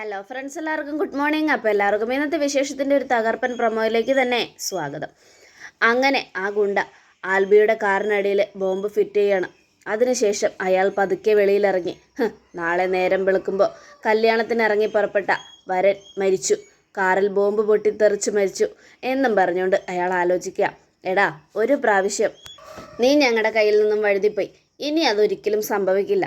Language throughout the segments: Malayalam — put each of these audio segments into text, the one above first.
ഹലോ ഫ്രണ്ട്സ് എല്ലാവർക്കും ഗുഡ് മോർണിംഗ് അപ്പോൾ എല്ലാവർക്കും ഇന്നത്തെ വിശേഷത്തിന്റെ ഒരു തകർപ്പൻ പ്രൊമോയിലേക്ക് തന്നെ സ്വാഗതം. അങ്ങനെ ആ ഗുണ്ട ആൽബിയുടെ കാറിനടിയിൽ ബോംബ് ഫിറ്റ് ചെയ്യണം. അതിനുശേഷം അയാൾ പതുക്കെ വെളിയിലിറങ്ങി. നാളെ നേരം വെളുക്കുമ്പോൾ കല്യാണത്തിന് ഇറങ്ങി പുറപ്പെട്ട വരൻ മരിച്ചു. കാറിൽ ബോംബ് പൊട്ടിത്തെറിച്ച് മരിച്ചു എന്നും പറഞ്ഞുകൊണ്ട് അയാൾ ആലോചിക്കുക എടാ ഒരു പ്രാവശ്യം നീ ഞങ്ങളുടെ കയ്യിൽ നിന്നും വഴുതിപ്പോയി. ഇനി അതൊരിക്കലും സംഭവിക്കില്ല.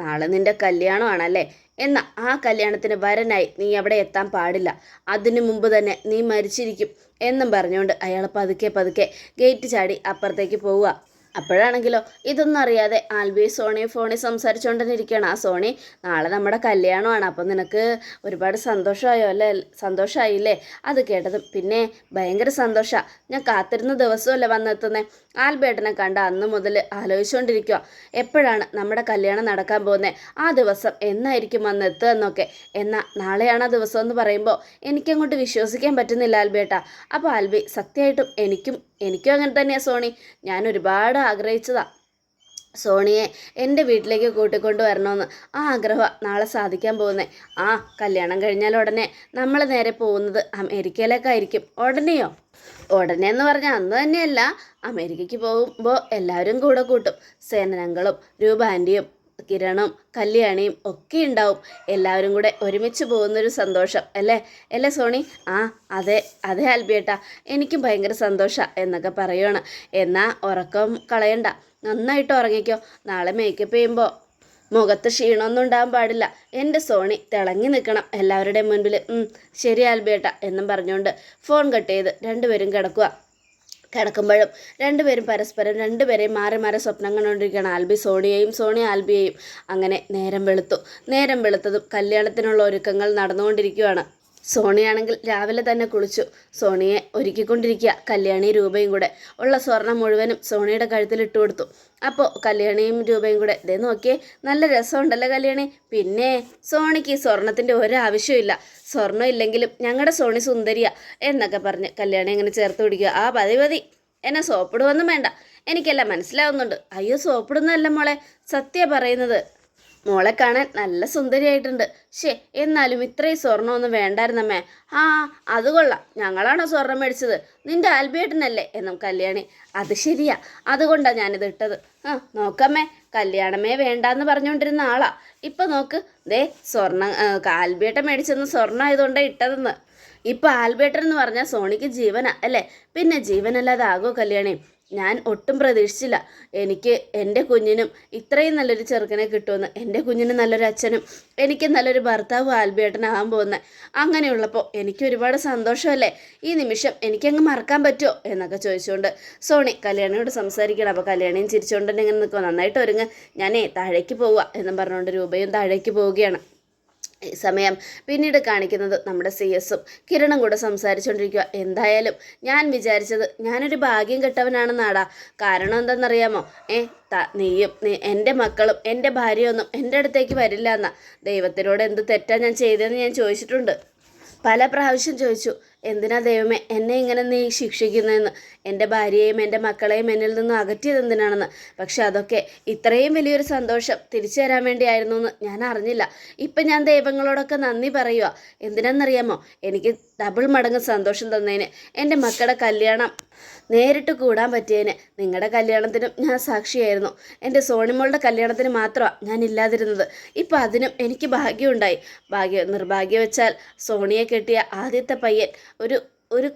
നാളെ നിന്റെ കല്യാണമാണല്ലേ? എന്നാ ആ കല്യാണത്തിന് വരനായി നീ അവിടെ എത്താൻ പാടില്ല. അതിനു മുമ്പ് തന്നെ നീ മരിച്ചിരിക്കും എന്നും പറഞ്ഞുകൊണ്ട് അയാൾ പതുക്കെ പതുക്കെ ഗേറ്റ് ചാടി അപ്പുറത്തേക്ക് പോവുക. അപ്പോഴാണെങ്കിലോ ഇതൊന്നും അറിയാതെ ആൽബി സോണി ഫോണി സംസാരിച്ചുകൊണ്ട് തന്നെ ഇരിക്കുകയാണ് ആ സോണി നാളെ നമ്മുടെ കല്യാണമാണ് അപ്പം നിനക്ക് ഒരുപാട് സന്തോഷമായോ അല്ലേ? സന്തോഷമായില്ലേ അത് കേട്ടതും പിന്നെ ഭയങ്കര സന്തോഷമാണ് ഞാൻ കാത്തിരുന്ന ദിവസമല്ലേ വന്നെത്തുന്നത് ആൽബേട്ടനെ കണ്ട അന്ന് മുതൽ ആലോചിച്ചുകൊണ്ടിരിക്കുക എപ്പോഴാണ് നമ്മുടെ കല്യാണം നടക്കാൻ പോകുന്നത് ആ ദിവസം എന്നായിരിക്കും വന്നെത്തുക എന്നൊക്കെ. എന്നാൽ നാളെയാണ് ആ ദിവസം എന്ന് പറയുമ്പോൾ എനിക്കങ്ങോട്ട് വിശ്വസിക്കാൻ പറ്റുന്നില്ല ആൽബേട്ട. അപ്പോൾ ആൽബി സത്യമായിട്ടും എനിക്കും എനിക്കും അങ്ങനെ തന്നെയാണ് സോണി. ഞാൻ ഒരുപാട് ആഗ്രഹിച്ചതാണ് സോണിയെ എന്റെ വീട്ടിലേക്ക് കൂട്ടിക്കൊണ്ട് വരണമെന്ന്. ആ ആഗ്രഹം നാളെ സാധിക്കാൻ പോകുന്നത് ആ കല്യാണം കഴിഞ്ഞാൽ ഉടനെ നമ്മൾ നേരെ പോകുന്നത് അമേരിക്കയിലേക്കായിരിക്കും ഉടനെയോ? ഉടനെ എന്ന് പറഞ്ഞാൽ അന്ന് തന്നെയല്ല. അമേരിക്കയ്ക്ക് പോകുമ്പോൾ എല്ലാവരും കൂടെ കൂട്ടും. സേനനങ്ങളും രൂപാന്റിയും കിരണും കല്യാണിയും ഒക്കെ ഉണ്ടാവും. എല്ലാവരും കൂടെ ഒരുമിച്ച് പോകുന്നൊരു സന്തോഷം അല്ലേ? അല്ലേ സോണി? ആ അതെ അതെ ആൽബിയേട്ടാ. എനിക്കും ഭയങ്കര സന്തോഷമാണ് എന്നൊക്കെ പറയുവാണ്. എന്നാൽ ഉറക്കം കളയണ്ട. നന്നായിട്ട് ഉറങ്ങിക്കോ. നാളെ മേക്കപ്പ് ചെയ്യുമ്പോൾ മുഖത്ത് ക്ഷീണമൊന്നും ഉണ്ടാകാൻ പാടില്ല. എന്റെ സോണി തിളങ്ങി നിൽക്കണം എല്ലാവരുടെയും മുൻപിൽ ശരി ആൽബിയേട്ട എന്നും പറഞ്ഞുകൊണ്ട് ഫോൺ കട്ട് ചെയ്ത് രണ്ടുപേരും കിടക്കുക കിടക്കുമ്പോഴും രണ്ടുപേരും പരസ്പരം രണ്ടുപേരെയും മാറി മാറി സ്വപ്നം കണ്ടുകൊണ്ടിരിക്കുകയാണ്. ആൽബി സോണിയയും സോണിയ ആൽബിയെയും. അങ്ങനെ നേരം വെളുത്തു. നേരം വെളുത്തതും കല്യാണത്തിനുള്ള ഒരുക്കങ്ങൾ നടന്നുകൊണ്ടിരിക്കുകയാണ്. സോണിയാണെങ്കിൽ രാവിലെ തന്നെ കുളിച്ചു. സോണിയെ ഒരുക്കിക്കൊണ്ടിരിക്കുക. കല്യാണി രൂപയും കൂടെ. ഉള്ള സ്വർണം മുഴുവനും സോണിയുടെ കഴുത്തിൽ ഇട്ട് കൊടുത്തു. അപ്പോൾ കല്യാണിയും രൂപയും കൂടെ ഇതേ നോക്കിയേ നല്ല രസമുണ്ടല്ലോ കല്യാണി. പിന്നെ സോണിക്ക് ഈ സ്വർണത്തിന്റെ ഒരാവശ്യമില്ല സ്വർണം ഇല്ലെങ്കിലും ഞങ്ങളുടെ സോണി സുന്ദരിയ എന്നൊക്കെ പറഞ്ഞ് കല്യാണി അങ്ങനെ ചേർത്ത് പിടിക്കുക. ആ പതി പതി. എന്നെ സോപ്പിടുവൊന്നും വേണ്ട. എനിക്കെല്ലാം മനസ്സിലാവുന്നുണ്ട്. അയ്യോ സോപ്പിടുന്നതല്ല മോളെ. സത്യ പറയുന്നത്. മോളെ കാണാൻ നല്ല സുന്ദരിയായിട്ടുണ്ട്. ശേ എന്നാലും ഇത്രയും സ്വർണമൊന്നും വേണ്ടായിരുന്നമ്മേ ആ അത് കൊള്ളാം. ഞങ്ങളാണോ സ്വർണം മേടിച്ചത്? നിന്റെ ആൽബിയേട്ടനല്ലേ എന്നും കല്യാണി. അത് ശരിയാ. അതുകൊണ്ടാണ് ഞാനിത് ഇട്ടത്. ആ നോക്കമ്മേ കല്യാണമേ വേണ്ടാന്ന് പറഞ്ഞുകൊണ്ടിരുന്ന ആളാ. ഇപ്പൊ നോക്ക്. ദേ സ്വർണം ആൽബിയേട്ടൻ മേടിച്ചെന്ന് സ്വർണം ആയതുകൊണ്ടാണ് ഇട്ടതെന്ന്. ഇപ്പൊ ആൽബേട്ടൻ എന്ന് പറഞ്ഞാൽ സോണിക്ക് ജീവനാ അല്ലേ? പിന്നെ ജീവനല്ലാതെ ആകോ കല്യാണി? ഞാൻ ഒട്ടും പ്രതീക്ഷിച്ചില്ല. എനിക്ക് എന്റെ കുഞ്ഞിനും ഇത്രയും നല്ലൊരു ചെറുക്കനെ കിട്ടുമെന്ന് എന്റെ കുഞ്ഞിന് നല്ലൊരു അച്ഛനും എനിക്ക് നല്ലൊരു ഭർത്താവും ആൽബേട്ടനാകാൻ പോകുന്നത് അങ്ങനെയുള്ളപ്പോൾ എനിക്ക് ഒരുപാട് സന്തോഷമല്ലേ? ഈ നിമിഷം എനിക്കങ്ങ് മറക്കാൻ പറ്റുമോ? എന്നൊക്കെ ചോദിച്ചുകൊണ്ട് സോണി കല്യാണിയോട് സംസാരിക്കണം. അപ്പോൾ കല്യാണിയും ചിരിച്ചുകൊണ്ട് ഇങ്ങനെ നന്നായിട്ട് ഒരുങ്ങ്. ഞാനേ താഴേക്ക് പോവുക എന്നും പറഞ്ഞുകൊണ്ട് രൂപയും താഴേക്ക് പോവുകയാണ്. സമയം പിന്നീട് കാണിക്കുന്നത് നമ്മുടെ സി എസും കിരണും കൂടെ സംസാരിച്ചുകൊണ്ടിരിക്കുക എന്തായാലും ഞാൻ വിചാരിച്ചത് ഞാനൊരു ഭാഗ്യം കെട്ടവനാണെന്നാടാ കാരണം എന്തെന്നറിയാമോ ഏ ത നീയും നീ എന്റെ മക്കളും എന്റെ ഭാര്യയൊന്നും എന്റെ അടുത്തേക്ക് വരില്ല എന്നാ. ദൈവത്തിനോട് എന്ത് തെറ്റാ ഞാൻ ചെയ്തതെന്ന് ഞാൻ ചോദിച്ചിട്ടുണ്ട്. പല പ്രാവശ്യം ചോദിച്ചു. എന്തിനാ ദൈവമേ എന്നെ ഇങ്ങനെ നീ ശിക്ഷിക്കുന്നതെന്ന്? എന്റെ ഭാര്യയെയും എന്റെ മക്കളെയും എന്നിൽ നിന്ന് അകറ്റിയത് എന്തിനാണെന്ന്? പക്ഷെ അതൊക്കെ ഇത്രയും വലിയൊരു സന്തോഷം തിരിച്ചു തരാൻ വേണ്ടിയായിരുന്നു എന്ന് ഞാൻ അറിഞ്ഞില്ല. ഇപ്പം ഞാൻ ദൈവങ്ങളോടൊക്കെ നന്ദി പറയുക എന്തിനാണെന്നറിയാമോ? എനിക്ക് ഡബിൾ മടങ്ങ് സന്തോഷം തന്നതിന് എന്റെ മക്കളുടെ കല്യാണം നേരിട്ട് കൂടാൻ പറ്റിയതിന് നിങ്ങളുടെ കല്യാണത്തിനും ഞാൻ സാക്ഷിയായിരുന്നു. എന്റെ സോണിമോളുടെ കല്യാണത്തിന് മാത്രമാണ് ഞാൻ ഇല്ലാതിരുന്നത്. ഇപ്പം അതിനും എനിക്ക് ഭാഗ്യമുണ്ടായി. ഭാഗ്യം നിർഭാഗ്യം വെച്ചാൽ സോണിയെ കെട്ടിയ ആദ്യത്തെ പയ്യൻ ഒരു ഒരു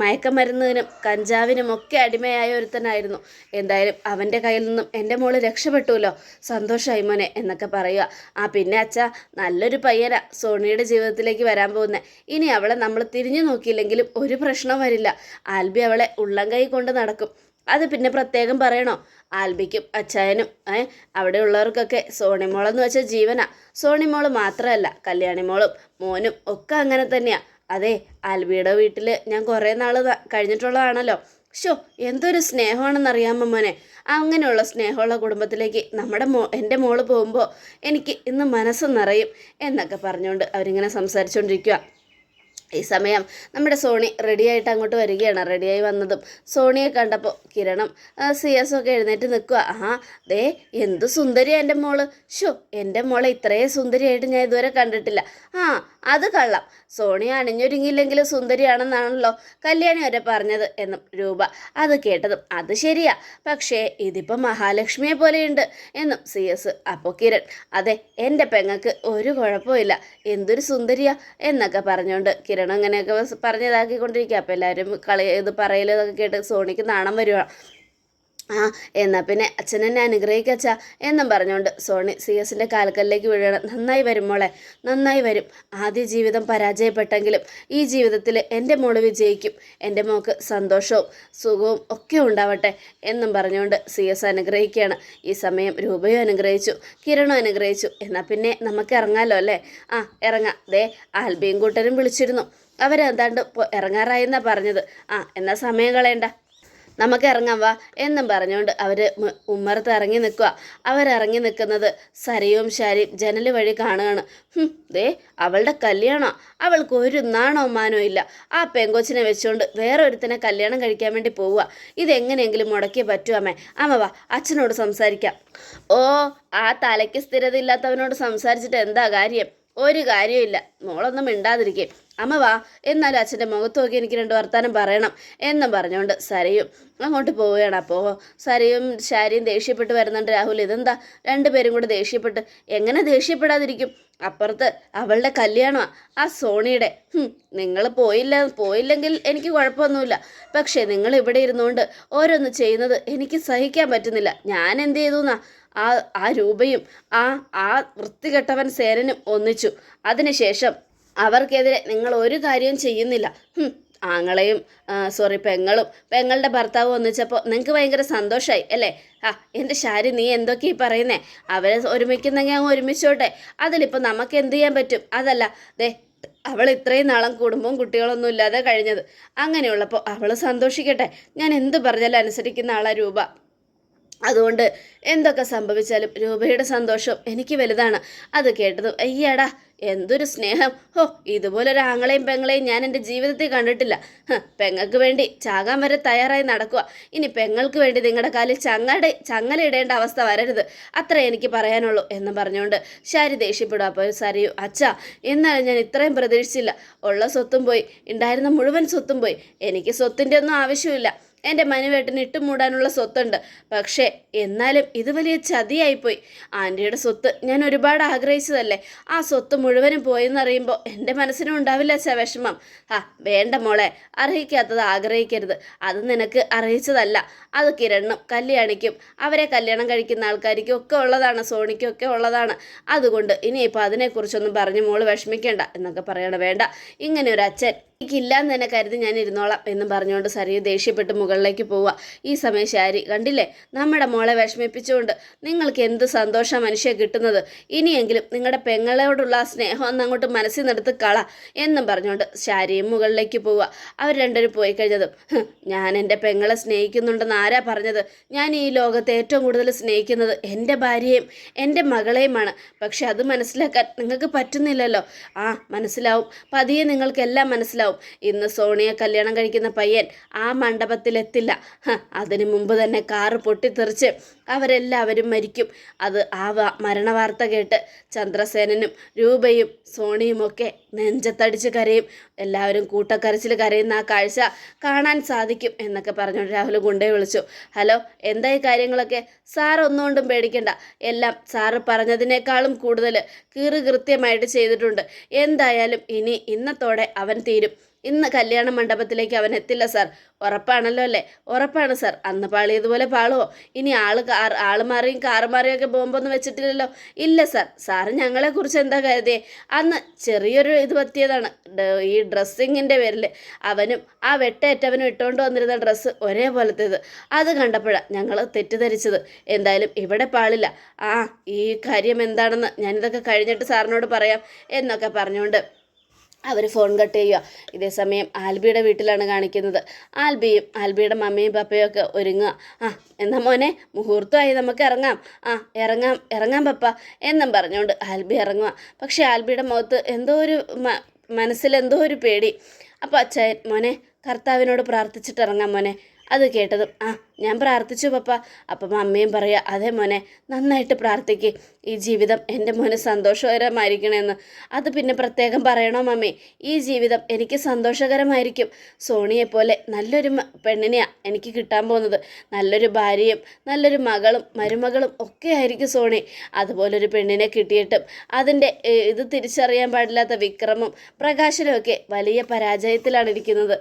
മയക്കമരുന്നിനും കഞ്ചാവിനും ഒക്കെ അടിമയായ ഒരുത്തനായിരുന്നു. എന്തായാലും അവന്റെ കയ്യിൽ നിന്നും എന്റെ മോൾ രക്ഷപ്പെട്ടുവല്ലോ സന്തോഷമായി മോനെ എന്നൊക്കെ പറയുക. ആ പിന്നെ അച്ഛ നല്ലൊരു പയ്യന സോണിയുടെ ജീവിതത്തിലേക്ക് വരാൻ പോകുന്നത് ഇനി അവളെ നമ്മൾ തിരിഞ്ഞു നോക്കിയില്ലെങ്കിലും ഒരു പ്രശ്നവും വരില്ല. ആൽബി അവളെ ഉള്ളം കൈ കൊണ്ട് നടക്കും. അത് പിന്നെ പ്രത്യേകം പറയണോ? ആൽബിക്കും അച്ചായനും ഏ അവിടെ ഉള്ളവർക്കൊക്കെ സോണിമോളെന്ന് വെച്ചാൽ ജീവനാ. സോണിമോൾ മാത്രമല്ല കല്യാണിമോളും മോനും ഒക്കെ അങ്ങനെ തന്നെയാ. അതെ ആൽബിയുടെ വീട്ടിൽ ഞാൻ കുറേ നാൾ കഴിഞ്ഞിട്ടുള്ളതാണല്ലോ. ഷോ എന്തൊരു സ്നേഹമാണെന്നറിയാമോ മോനെ? അങ്ങനെയുള്ള സ്നേഹമുള്ള കുടുംബത്തിലേക്ക് നമ്മുടെ മോ എന്റെ മോൾ പോകുമ്പോൾ എനിക്ക് ഇന്ന് മനസ്സ് നിറയും എന്നൊക്കെ പറഞ്ഞുകൊണ്ട് അവരിങ്ങനെ സംസാരിച്ചുകൊണ്ടിരിക്കുക ഈ സമയം നമ്മുടെ സോണി റെഡിയായിട്ട് അങ്ങോട്ട് വരികയാണ്. റെഡിയായി വന്നതും സോണിയെ കണ്ടപ്പോൾ കിരണം സി എസ് ഒക്കെ എഴുന്നേറ്റ് നിൽക്കുക ആ ദേ എന്ത് സുന്ദരിയാ എന്റെ മോൾ. ഷോ എന്റെ മോളെ ഇത്രയും സുന്ദരിയായിട്ട് ഞാൻ ഇതുവരെ കണ്ടിട്ടില്ല. ആ അത് കള്ളം. സോണി അണിഞ്ഞൊരുങ്ങിയില്ലെങ്കിലും സുന്ദരിയാണെന്നാണല്ലോ കല്യാണി വരെ പറഞ്ഞത് എന്നും രൂപ അത് കേട്ടതും അത് ശരിയാ. പക്ഷേ ഇതിപ്പോൾ മഹാലക്ഷ്മിയെ പോലെയുണ്ട് എന്നും സി എസ് അപ്പോൾ കിരൺ അതെ എന്റെ പെങ്ങൾക്ക് ഒരു കുഴപ്പമില്ല എന്തൊരു സുന്ദരിയാ എന്നൊക്കെ പറഞ്ഞുകൊണ്ട് കിരൺ അങ്ങനെയൊക്കെ പറഞ്ഞ് ഇതാക്കിക്കൊണ്ടിരിക്കുക. അപ്പോൾ എല്ലാവരും കളി ഇത് പറയലതൊക്കെ കേട്ട് സോണിക്ക് നാണം വരുവാ. ആ എന്നാൽ പിന്നെ അച്ഛനെന്നെ അനുഗ്രഹിക്കച്ച എന്നും പറഞ്ഞുകൊണ്ട് സോണി സി എസിന്റെ കാൽക്കലിലേക്ക് വീഴണം. നന്നായി വരും മോളെ നന്നായി വരും. ആദ്യ ജീവിതം പരാജയപ്പെട്ടെങ്കിലും ഈ ജീവിതത്തിൽ എന്റെ മോൾ വിജയിക്കും. എന്റെ മോൾക്ക് സന്തോഷവും സുഖവും ഒക്കെ ഉണ്ടാവട്ടെ എന്നും പറഞ്ഞുകൊണ്ട് സി എസ് അനുഗ്രഹിക്കുകയാണ്. ഈ സമയം രൂപയും അനുഗ്രഹിച്ചു കിരണും അനുഗ്രഹിച്ചു. എന്നാൽ പിന്നെ നമുക്ക് ഇറങ്ങാമല്ലോ അല്ലേ? ആ ഇറങ്ങാം. ദേ ആൽബിയും കൂട്ടരും വിളിച്ചിരുന്നു. അവരെന്താണ്ട് ഇറങ്ങാറായി എന്നാണ് പറഞ്ഞത്. ആ എന്നാൽ സമയം കളയണ്ട. നമുക്ക് ഇറങ്ങാം വാ എന്നും പറഞ്ഞുകൊണ്ട് അവർ ഉമ്മറത്ത് ഇറങ്ങി നിൽക്കുക അവരിറങ്ങി നിൽക്കുന്നത് സരയും ശാരിയും ജനൽ വഴി കാണുകയാണ്. ദേ അവളുടെ കല്യാണം. അവൾക്ക് ഒരു നാണോ മാനോ ഇല്ല. ആ പെങ്കൊച്ചിനെ വെച്ചുകൊണ്ട് വേറെ ഒരുത്തനെ കല്യാണം കഴിക്കാൻ വേണ്ടി പോവുക ഇതെങ്ങനെയെങ്കിലും മുടക്കിയേ പറ്റൂ അമ്മേ. അമ്മ വാ അച്ഛനോട് സംസാരിക്കാം. ഓ ആ തലയ്ക്ക് സ്ഥിരത ഇല്ലാത്തവനോട് സംസാരിച്ചിട്ട് എന്താ കാര്യം? ഒരു കാര്യമില്ല മോളൊന്നും മിണ്ടാതിരിക്കും. അമ്മ വാ. എന്നാലും അച്ഛന്റെ മുഖത്ത് നോക്കി എനിക്ക് രണ്ട് വർത്താനം പറയണം എന്നും പറഞ്ഞുകൊണ്ട് സരയും അങ്ങോട്ട് പോവുകയാണ്. അപ്പോൾ സരയും ശാരിയും ദേഷ്യപ്പെട്ട് വരുന്നുണ്ട് രാഹുൽ. ഇതെന്താ? രണ്ടുപേരും കൂടെ ദേഷ്യപ്പെട്ട്. എങ്ങനെ ദേഷ്യപ്പെടാതിരിക്കും? അപ്പുറത്ത് അവളുടെ കല്യാണമാണ് ആ സോണിയുടെ. നിങ്ങൾ പോയില്ല പോയില്ലെങ്കിൽ എനിക്ക് കുഴപ്പമൊന്നുമില്ല. പക്ഷേ നിങ്ങൾ ഇവിടെ ഇരുന്നുകൊണ്ട് ഓരോന്ന് ചെയ്യുന്നത് എനിക്ക് സഹിക്കാൻ പറ്റുന്നില്ല. ഞാൻ എന്ത് ചെയ്തു എന്നാ ആ ആ രൂപയും ആ ആ വൃത്തികെട്ടവൻ സേനനും ഒന്നിച്ചു. അതിനുശേഷം അവർക്കെതിരെ നിങ്ങൾ ഒരു കാര്യവും ചെയ്യുന്നില്ല. ആങ്ങളെയും സോറി പെങ്ങളും പെങ്ങളുടെ ഭർത്താവ് ഒന്നിച്ചപ്പോൾ നിങ്ങൾക്ക് ഭയങ്കര സന്തോഷമായി അല്ലേ? ആ എന്റെ ശാരി നീ എന്തൊക്കെയാ പറയുന്നേ? അവരെ ഒരുമിക്കുന്നെങ്കിൽ അങ്ങ് ഒരുമിച്ചോട്ടെ. അതിലിപ്പോൾ നമുക്ക് എന്ത് ചെയ്യാൻ പറ്റും? അതല്ല ദേ അവൾ ഇത്രയും നാളം കുടുംബവും കുട്ടികളൊന്നും ഇല്ലാതെ കഴിഞ്ഞത്. അങ്ങനെയുള്ളപ്പോൾ അവൾ സന്തോഷിക്കട്ടെ. ഞാൻ എന്ത് പറഞ്ഞാലും അനുസരിക്കുന്ന ആളാ രൂപ. അതുകൊണ്ട് എന്തൊക്കെ സംഭവിച്ചാലും രൂപയുടെ സന്തോഷം എനിക്ക് വലുതാണ്. അത് കേട്ടതും അയ്യടാ എന്തൊരു സ്നേഹം. ഹോ ഇതുപോലൊരു ആങ്ങളെയും പെങ്ങളെയും ഞാൻ എന്റെ ജീവിതത്തിൽ കണ്ടിട്ടില്ല. പെങ്ങൾക്ക് വേണ്ടി ചാകാൻ വരെ തയ്യാറായി നടക്കുക. ഇനി പെങ്ങൾക്ക് വേണ്ടി നിങ്ങളുടെ കാലിൽ ചങ്ങടെ ചങ്ങലയിടേണ്ട അവസ്ഥ വരരുത്. അത്ര എനിക്ക് പറയാനുള്ളൂ എന്ന് പറഞ്ഞുകൊണ്ട് ശാരി ദേഷ്യപ്പെടും അപ്പോൾ സരിയു അച്ഛാ എന്നാലും ഞാൻ ഇത്രയും പ്രതീക്ഷിച്ചില്ല. ഉള്ള സ്വത്തും പോയി. ഉണ്ടായിരുന്ന മുഴുവൻ സ്വത്തും പോയി. എനിക്ക് സ്വത്തിന്റെ ഒന്നും ആവശ്യമില്ല എന്റെ മനുവേട്ടന് ഇട്ടുമൂടാനുള്ള സ്വത്തുണ്ട്. പക്ഷേ എന്നാലും ഇത് വലിയ ചതിയായിപ്പോയി. ആന്റിയുടെ സ്വത്ത് ഞാൻ ഒരുപാട് ആഗ്രഹിച്ചതല്ലേ? ആ സ്വത്ത് മുഴുവനും പോയെന്ന് അറിയുമ്പോൾ എന്റെ മനസ്സിനും ഉണ്ടാവില്ല അച്ഛാ വിഷമം. ആ വേണ്ട മോളെ അർഹിക്കാത്തത് ആഗ്രഹിക്കരുത്. അത് നിനക്ക് അറിയിച്ചതല്ല. അത് കിരണ്ണും കല്യാണിക്കും അവരെ കല്യാണം കഴിക്കുന്ന ആൾക്കാർക്കും ഒക്കെ ഉള്ളതാണ് സോണിക്കും ഒക്കെ ഉള്ളതാണ്. അതുകൊണ്ട് ഇനിയിപ്പോൾ അതിനെക്കുറിച്ചൊന്നും പറഞ്ഞ് മോൾ വിഷമിക്കേണ്ട എന്നൊക്കെ പറയണം വേണ്ട. ഇങ്ങനെ ഒരു അച്ഛൻ എനിക്കില്ലാന്ന് തന്നെ കരുതി ഞാൻ ഇരുന്നോളാം എന്ന് പറഞ്ഞുകൊണ്ട് സരിയു ദേഷ്യപ്പെട്ട് മുകളിലേക്ക് പോവുക. ഈ സമയം ശാരി കണ്ടില്ലേ? നമ്മുടെ മോളെ വിഷമിപ്പിച്ചുകൊണ്ട് നിങ്ങൾക്ക് എന്ത് സന്തോഷം മനുഷ്യ കിട്ടുന്നത്? ഇനിയെങ്കിലും നിങ്ങളുടെ പെങ്ങളോടുള്ള സ്നേഹം ഒന്ന് അങ്ങോട്ട് മനസ്സിൽ നിന്നെടുത്ത് കള എന്നും പറഞ്ഞുകൊണ്ട് ശാരിയും മുകളിലേക്ക് പോവുക. അവർ രണ്ടുപേരും പോയി കഴിഞ്ഞതും ഞാൻ എന്റെ പെങ്ങളെ സ്നേഹിക്കുന്നുണ്ടെന്ന് ആരാ പറഞ്ഞത്? ഞാൻ ഈ ലോകത്തെ ഏറ്റവും കൂടുതൽ സ്നേഹിക്കുന്നത് എന്റെ ഭാര്യയും എന്റെ മകളെയുമാണ്. പക്ഷെ അത് മനസ്സിലാക്കാൻ നിങ്ങൾക്ക് പറ്റുന്നില്ലല്ലോ. ആ മനസ്സിലാവും. പതിയെ നിങ്ങൾക്കെല്ലാം മനസ്സിലാവും. ഇന്ന് സോണിയെ കല്യാണം കഴിക്കുന്ന പയ്യൻ ആ മണ്ഡപത്തിലെത്തില്ല. അതിനു മുമ്പ് തന്നെ കാറ് പൊട്ടിത്തെറിച്ച് അവരെല്ലാവരും മരിക്കും. അത് ആ മരണ മരണവാർത്ത കേട്ട് ചന്ദ്രസേനനും രൂപയും സോണിയും ഒക്കെ നെഞ്ചത്തടിച്ച് കരയും. എല്ലാവരും കൂട്ടക്കരച്ചിൽ കരയുന്ന ആ കാഴ്ച കാണാൻ സാധിക്കും എന്നൊക്കെ പറഞ്ഞുകൊണ്ട് രാഹുൽ ഗുണ്ടയെ വിളിച്ചു. ഹലോ എന്താ ഈ കാര്യങ്ങളൊക്കെ? സാർ ഒന്നുകൊണ്ടും പേടിക്കണ്ട. എല്ലാം സാറ് പറഞ്ഞതിനേക്കാളും കൂടുതൽ കീറ് കൃത്യമായിട്ട് ചെയ്തിട്ടുണ്ട്. എന്തായാലും ഇനി ഇന്നത്തോടെ അവൻ തീരും. ഇന്ന് കല്യാണ മണ്ഡപത്തിലേക്ക് അവൻ എത്തില്ല സാർ. ഉറപ്പാണല്ലോ അല്ലേ? ഉറപ്പാണ് സാർ. അന്ന് പാളിയതുപോലെ പാളുവോ? ഇനി ആൾ കാർ ആൾ മാറിയും കാറ് ഒക്കെ ബോംബൊന്നും വെച്ചിട്ടില്ലല്ലോ. ഇല്ല സാർ. സാറ് ഞങ്ങളെക്കുറിച്ച് എന്താ കരുതിയേ? അന്ന് ചെറിയൊരു ഇത് പറ്റിയതാണ്. ഈ ഡ്രസ്സിങ്ങിന്റെ പേരിൽ അവനും ആ വെട്ടേറ്റവനും ഇട്ടുകൊണ്ട് വന്നിരുന്ന ഡ്രസ്സ് ഒരേപോലത്തേത്. അത് കണ്ടപ്പോഴാണ് ഞങ്ങൾ തെറ്റിദ്ധരിച്ചത്. എന്തായാലും ഇവിടെ പാളില്ല. ആ ഈ കാര്യം എന്താണെന്ന് ഞാനിതൊക്കെ കഴിഞ്ഞിട്ട് സാറിനോട് പറയാം എന്നൊക്കെ പറഞ്ഞുകൊണ്ട് അവർ ഫോൺ കട്ട് ചെയ്യുക. ഇതേ സമയം ആൽബിയുടെ വീട്ടിലാണ് കാണിക്കുന്നത്. ആൽബിയും ആൽബിയുടെ മമ്മിയും പപ്പയും ഒക്കെ ഒരുങ്ങുക. ആ എന്നാ മോനെ മുഹൂർത്തമായി നമുക്ക് ഇറങ്ങാം. ആ ഇറങ്ങാം ഇറങ്ങാം പപ്പ എന്നും പറഞ്ഞുകൊണ്ട് ആൽബി ഇറങ്ങുക. പക്ഷേ ആൽബിയുടെ മുഖത്ത് എന്തോ ഒരു മനസ്സിലെന്തോ ഒരു പേടി. അപ്പോൾ അച്ചായൻ മോനെ കർത്താവിനോട് പ്രാർത്ഥിച്ചിട്ട് ഇറങ്ങാം മോനെ. അത് കേട്ടതും ആ ഞാൻ പ്രാർത്ഥിച്ചു പപ്പ. അപ്പം അമ്മയും പറയുക അതെ മോനെ നന്നായിട്ട് പ്രാർത്ഥിക്ക്. ഈ ജീവിതം എന്റെ മോന് സന്തോഷകരമായിരിക്കണമെന്ന് അത് പിന്നെ പ്രത്യേകം പറയണോ മമ്മി? ഈ ജീവിതം എനിക്ക് സന്തോഷകരമായിരിക്കും. സോണിയെപ്പോലെ നല്ലൊരു പെണ്ണിനെയാണ് എനിക്ക് കിട്ടാൻ പോകുന്നത്. നല്ലൊരു ഭാര്യയും നല്ലൊരു മകളും മരുമകളും ഒക്കെ ആയിരിക്കും സോണി. അതുപോലൊരു പെണ്ണിനെ കിട്ടിയിട്ടും അതിന്റെ ഇത് തിരിച്ചറിയാൻ പാടില്ലാത്ത വിക്രമും പ്രകാശനും ഒക്കെ വലിയ പരാജയത്തിലാണ് ഇരിക്കുന്നത്.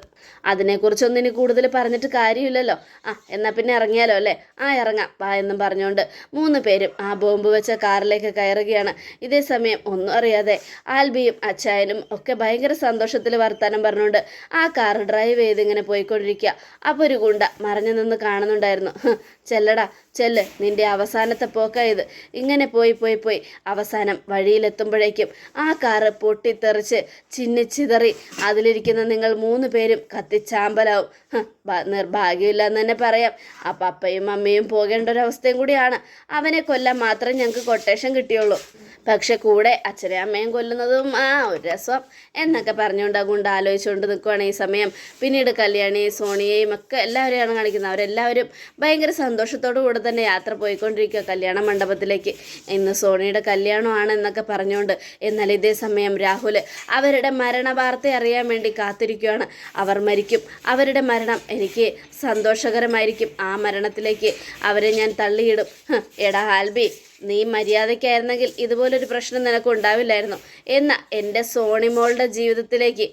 അതിനെക്കുറിച്ചൊന്നും ഇനി കൂടുതൽ പറഞ്ഞിട്ട് കാര്യമില്ലല്ലോ. ആ എന്നാൽ പിന്നെ ഇറങ്ങിയാലോ അല്ലേ? ആ ഇറങ്ങാം. വാ എന്നും പറഞ്ഞുകൊണ്ട് മൂന്ന് പേരും ആ ബോംബ് വെച്ച കാറിലേക്ക് കയറുകയാണ്. ഇതേ സമയം ഒന്നും അറിയാതെ ആൽബിയും അച്ചായനും ഒക്കെ ഭയങ്കര സന്തോഷത്തിൽ വർത്താനം പറഞ്ഞുകൊണ്ട് ആ കാർ ഡ്രൈവ് ചെയ്ത് ഇങ്ങനെ പോയിക്കൊണ്ടിരിക്കുക അപ്പോൾ ഒരു ഗുണ്ട മറഞ്ഞു നിന്ന് കാണുന്നുണ്ടായിരുന്നു. ചെല്ലടാ ചെല്ല്. നിന്റെ അവസാനത്തെ പോക്ക ഇത്. ഇങ്ങനെ പോയി പോയി പോയി. അവസാനം വഴിയിലെത്തുമ്പോഴേക്കും ആ കാറ് പൊട്ടിത്തെറിച്ച് ചിന്നിച്ചിതറി. അതിലിരിക്കുന്ന നിങ്ങൾ മൂന്ന് പേരും കത്തിച്ചാമ്പലാവും. ഹ്, ബ- നിർഭാഗ്യമില്ല എന്ന് തന്നെ പറയാം. ആ പപ്പയും അമ്മയും പോകേണ്ട ഒരു അവസ്ഥയും കൂടിയാണ്. അവനെ കൊല്ലാൻ മാത്രമേ ഞങ്ങൾക്ക് കൊട്ടേഷൻ കിട്ടിയുള്ളൂ. പക്ഷെ കൂടെ അച്ഛനെയും അമ്മയും കൊല്ലുന്നതും ആ ഒരു രസം എന്നൊക്കെ പറഞ്ഞുകൊണ്ട് അതുകൊണ്ട് ആലോചിച്ചുകൊണ്ട് നിൽക്കുവാണ് ഈ സമയം. പിന്നീട് കല്യാണി സോണിയയും ഒക്കെ എല്ലാവരെയാണ് കാണിക്കുന്നത്. അവരെല്ലാവരും ഭയങ്കര സന്തോഷത്തോടു കൂടെ തന്നെ യാത്ര പോയിക്കൊണ്ടിരിക്കുക കല്യാണ മണ്ഡപത്തിലേക്ക്. ഇന്ന് സോണിയുടെ കല്യാണമാണ് എന്നൊക്കെ പറഞ്ഞുകൊണ്ട് എന്നാൽ ഇതേ സമയം രാഹുൽ അവരുടെ മരണ വാർത്ത അറിയാൻ വേണ്ടി കാത്തിരിക്കുകയാണ് അവർ മരിക്കും. അവരുടെ മരണം എനിക്ക് സന്തോഷകരമായിരിക്കും. ആ മരണത്തിലേക്ക് അവരെ ഞാൻ തള്ളിയിടും. എടാ ആൽബി നീ മര്യാദയ്ക്കായിരുന്നെങ്കിൽ ഇതുപോലൊരു പ്രശ്നം നിനക്ക് ഉണ്ടാവില്ലായിരുന്നു. എന്ന എന്റെ സോണിമോളുടെ ജീവിതത്തിലേക്ക്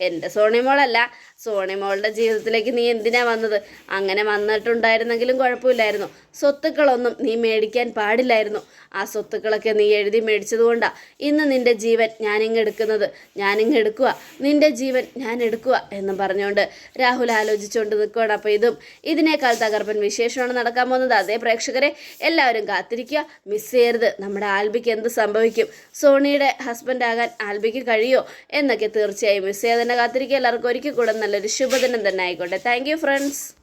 എന്റെ സോണിമോളല്ല. സോണിമോളുടെ ജീവിതത്തിലേക്ക് നീ എന്തിനാ വന്നത്? അങ്ങനെ വന്നിട്ടുണ്ടായിരുന്നെങ്കിലും കുഴപ്പമില്ലായിരുന്നു. സ്വത്തുക്കളൊന്നും നീ മേടിക്കാൻ പാടില്ലായിരുന്നു. ആ സ്വത്തുക്കളൊക്കെ നീ എഴുതി മേടിച്ചതുകൊണ്ടാണ് ഇന്ന് നിന്റെ ജീവൻ ഞാനിങ്ങ് എടുക്കുന്നത്. ഞാനിങ്ങ് എടുക്കുക. നിന്റെ ജീവൻ ഞാൻ എടുക്കുക എന്ന് പറഞ്ഞുകൊണ്ട് രാഹുൽ ആലോചിച്ചുകൊണ്ട് നിൽക്കുകയാണ് അപ്പോൾ ഇതും ഇതിനേക്കാൾ തകർപ്പൻ വിശേഷമാണ് നടക്കാൻ പോകുന്നത്. അതേ പ്രേക്ഷകരെ എല്ലാവരും കാത്തിരിക്കുക. മിസ് ചെയ്യരുത്. നമ്മുടെ ആൽബിക്ക് എന്ത് സംഭവിക്കും? സോണിയുടെ ഹസ്ബൻഡ് ആകാൻ ആൽബിക്ക് കഴിയോ? എന്നൊക്കെ തീർച്ചയായും മിസ് തന്നെ കാത്തിരിക്കുക. എല്ലാവർക്കും ഒരിക്കൽ കൂടെ നല്ലൊരു ശുഭദിനം തന്നെ ആയിക്കോട്ടെ. Thank you friends